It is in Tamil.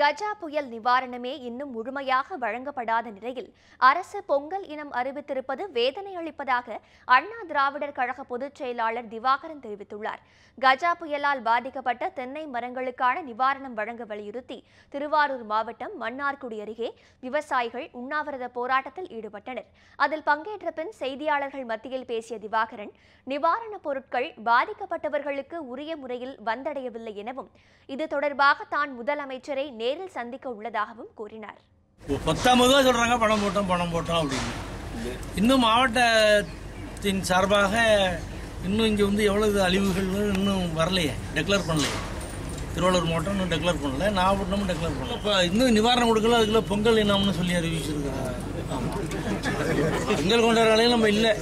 கஜா புயல் நிவாரணமே இன்னும் முழுமையாக வழங்கப்படாத நிலையில் அரசு பொங்கல் இனம் அறிவித்திருப்பது வேதனை அளிப்பதாக அண்ணா திராவிடர் கழக பொதுச் செயலாளர் திவாகரன் தெரிவித்துள்ளார். கஜா புயலால் பாதிக்கப்பட்ட தென்னை மரங்களுக்கான நிவாரணம் வழங்க வலியுறுத்தி திருவாரூர் மாவட்டம் மன்னார்குடி அருகே விவசாயிகள் உண்ணாவிரத போராட்டத்தில் ஈடுபட்டனர். அதில் பங்கேற்ற பின் செய்தியாளர்கள் மத்தியில் பேசிய திவாகரன் நிவாரணப் பொருட்கள் பாதிக்கப்பட்டவர்களுக்கு உரிய முறையில் வந்தடையவில்லை எனவும் இது தொடர்பாக தான் முதலமைச்சரை நேரில் சந்திக்க உள்ளதாகவும் கூறினார். பத்தாம் ரூபா சொல்றாங்க பணம் போட்டோம் பணம் போட்டோம் அப்படின்னு. இன்னும் மாவட்டத்தின் சார்பாக இன்னும் இங்கே வந்து எவ்வளவு அழிவுகள் இன்னும் வரலையே டெக்ளேர் பண்ணலையே. திருவள்ளூர் மாவட்டம் இன்னும் டெக்ளேர் பண்ணல நாகப்பட்டினமும் டெக்ளேர் பண்ணல. இப்போ இன்னும் நிவாரணம் கொடுக்கல அதுக்குள்ள பொங்கல் இனம்னு சொல்லி அறிவிச்சிருக்காங்க. பொங்கல் கொண்டாடுற நம்ம இல்லை.